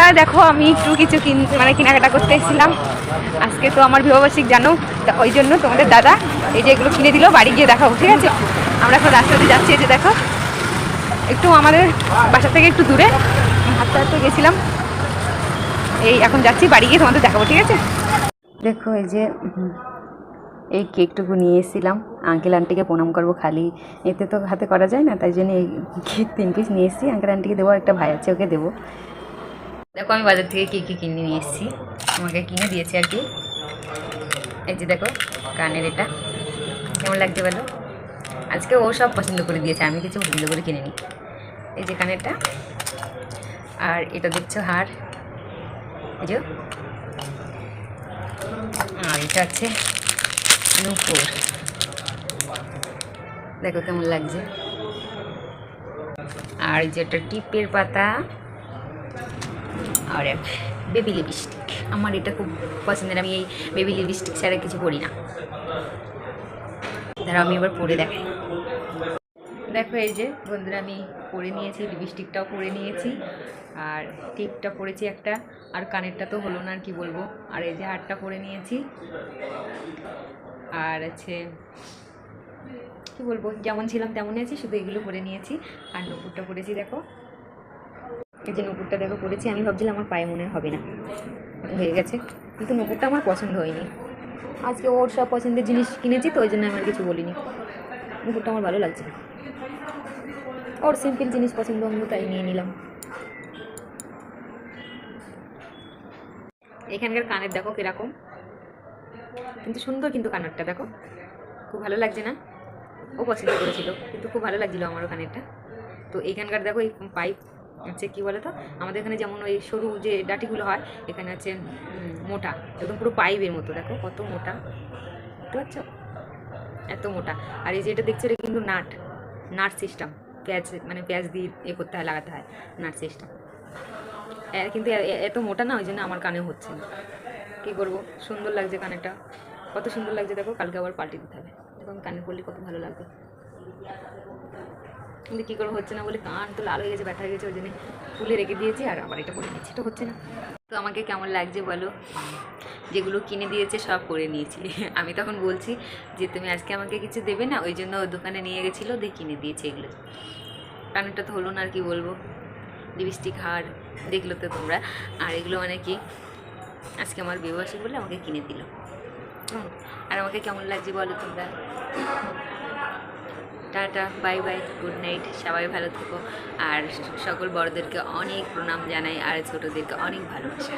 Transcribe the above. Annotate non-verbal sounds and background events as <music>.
বন্ধুরা, দেখো আমি একটু কিছু মানে কেনাকাটা করতে এসেছিলাম। আজকে তো আমার বিবাহবার্ষিক, জানো? ওই জন্য তোমাদের দাদা এই যে এগুলো কিনে দিল, বাড়ি গিয়ে দেখাবো, ঠিক আছে? আমরা এখন রাস্তাতে যাচ্ছি যে দেখো। একটু আমাদের বাসা থেকে একটু দূরে। হাঁটতে হাঁটতে গেছিলাম। এই এখন যাচ্ছি, বাড়ি গিয়ে তোমাদের দেখাবো, ঠিক আছে? দেখো এই যে, এই কেকটুকু নিয়ে এসেছিলাম। আঙ্কেল আন্টিকে প্রণাম করব খালি। এতে তো হাতে করা যায় না, তাই জন্য এই কেক তিন পিস নিয়ে এসেছি। আঙ্কেল আন্টিকে দেবো একটা ভাই আছে, ওকে দেবো। দেখো আমি বাজার থেকে কী কী কিনে নিয়ে এসেছি। আমাকে কিনে দিয়েছে আর কি। এই যে দেখো, কানের এটা। কেমন লাগছে বলো? আজকে ও সব পছন্দ করে দিয়েছে, আমি কিছু পছন্দ করে কিনে নিই এই যে কানেরটা। আর এটা দেখছ হার। এই যে। আর এটা আছে নূপুর। দেখো কেমন লাগছে। আর যেটা টিপের পাতা। আর বেবি লিপস্টিক। আমার এটা খুব পছন্দের, আমি এই বেবি লিপস্টিক ছাড়া কিছু করি না। দাঁড়াও, আমি এবার পরে দেখাই। দেখো এই যে, বন্ধুরা, আমি পরে নিয়েছি, লিপস্টিকটাও পরে নিয়েছি, আর টিপটা পরেছি একটা, আর কানেরটা তো হলো না আর কি বলব। আর এই যে হারটা পরে নিয়েছি, আর আছে কি বলব, যেমন ছিলাম তেমনই আছি, শুধু এগুলো পরে নিয়েছি, আর নুপুরটা পরেছি, দেখো। এই যে নুপুরটা দেখো পরেছি আমি ভাবছিলাম আমার পায়ে মনে হবে না। হয়ে গেছে। কিন্তু নুপুরটা আমার পছন্দ হয়নি। আজকে ওর সব পছন্দের জিনিস কিনেছি, তো ওই জন্য আমি আর কিছু বলিনি। নুপুরটা আমার ভালো লাগছে ওর সিম্পল জিনিস পছন্দ আমি তাই নিয়ে নিলাম। এখানকার কানের দেখো কীরকম। কিন্তু সুন্দর কিন্তু কানেরটা, দেখো। খুব ভালো লাগছে না? ও পছন্দ করেছিল, কিন্তু খুব ভালো লাগছিল আমারও কানেরটা। তো এইখানকার দেখো এই পাইপ হচ্ছে কী বলে তো? আমাদের এখানে যেমন ওই সরু যে ডাটিগুলো হয় এখানে উম, মোটা একদম পুরো পাইপের মতো। দেখো কত মোটা। বুঝতে পারছ? এত মোটা। আর এই যে এটা দেখছ এটা কিন্তু নাট। নাট সিস্টেম পেঁয়াজ মানে পেঁয়াজ দিয়ে এ করতে হয় লাগাতে হয় নাট সিস্টেম কিন্তু এত মোটা না ওই জন্য আমার কানে হচ্ছে না। কী করব? সুন্দর লাগছে কানেরটা। কত সুন্দর লাগছে দেখো। কালকে আবার পাল্টে দিতে হবে। দেখো আমি কানে পড়লে কত ভালো লাগবে। কিন্তু কী করে হচ্ছে না বলে কান তো লাল হয়ে গেছে, ব্যথা হয়ে গেছে, ওই জন্য তুলে রেখে দিয়েছি আর আবার এটা করে নিয়েছি এটা হচ্ছে না। তো আমাকে কেমন লাগছে বলো? যেগুলো কিনে দিয়েছে সব করে নিয়েছি। <laughs> আমি তখন বলছি যে, তুমি আজকে আমাকে কিছু দেবে না? ওই জন্য দোকানে নিয়ে গেছিল, দিয়ে কিনে দিয়েছে এগুলো। কানেরটা তো হলো না আর কি বলব। লিপস্টিক, হার, দেখল তো তোমরা। আর এগুলো মানে কি, আজকে আমার বিবাসী বলে আমাকে কিনে দিল। আর আমাকে কেমন লাগছে বলো তোমরা? Tata, bye bye, good night, সবাই ভালো থেকো। আর সকল বড়দেরকে অনেক প্রণাম জানাই, আর ছোটোদেরকে অনেক ভালোবাসা।